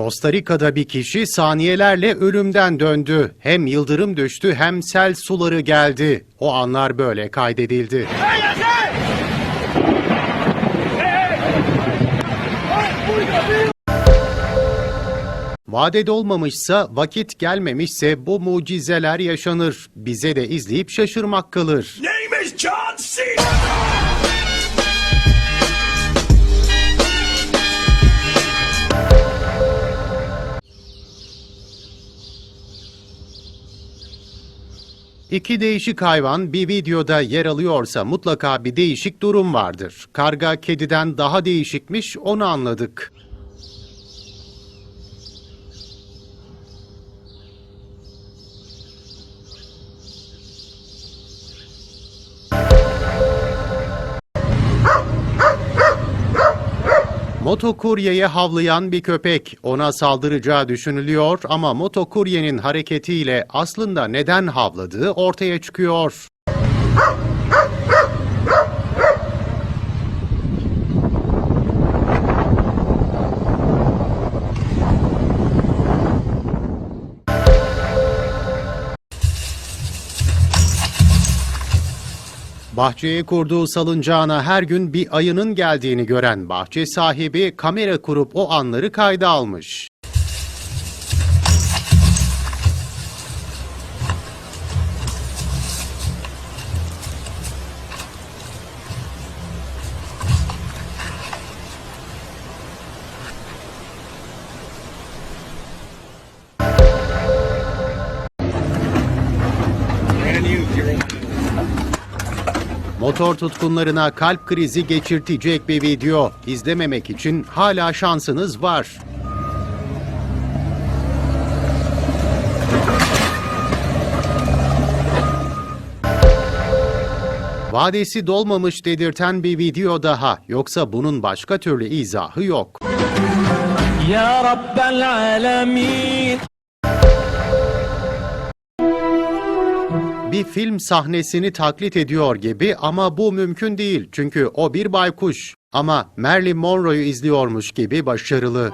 Costa Rica'da bir kişi saniyelerle ölümden döndü. Hem yıldırım düştü hem sel suları geldi. O anlar böyle kaydedildi. Vadede olmamışsa, vakit gelmemişse bu mucizeler yaşanır. Bize de izleyip şaşırmak kalır. İs John C. İki değişik hayvan bir videoda yer alıyorsa mutlaka bir değişik durum vardır. Karga kediden daha değişikmiş onu anladık. Motokuryeye havlayan bir köpek ona saldıracağı düşünülüyor ama motokuryenin hareketiyle aslında neden havladığı ortaya çıkıyor. Bahçeye kurduğu salıncağına her gün bir ayının geldiğini gören bahçe sahibi kamera kurup o anları kayda almış. Motor tutkunlarına kalp krizi geçirtecek bir video. İzlememek için hala şansınız var. Vadesi dolmamış dedirten bir video daha. Yoksa bunun başka türlü izahı yok. Ya Rabbel Alemin Bir film sahnesini taklit ediyor gibi ama bu mümkün değil çünkü o bir baykuş. Ama Marilyn Monroe'yu izliyormuş gibi başarılı.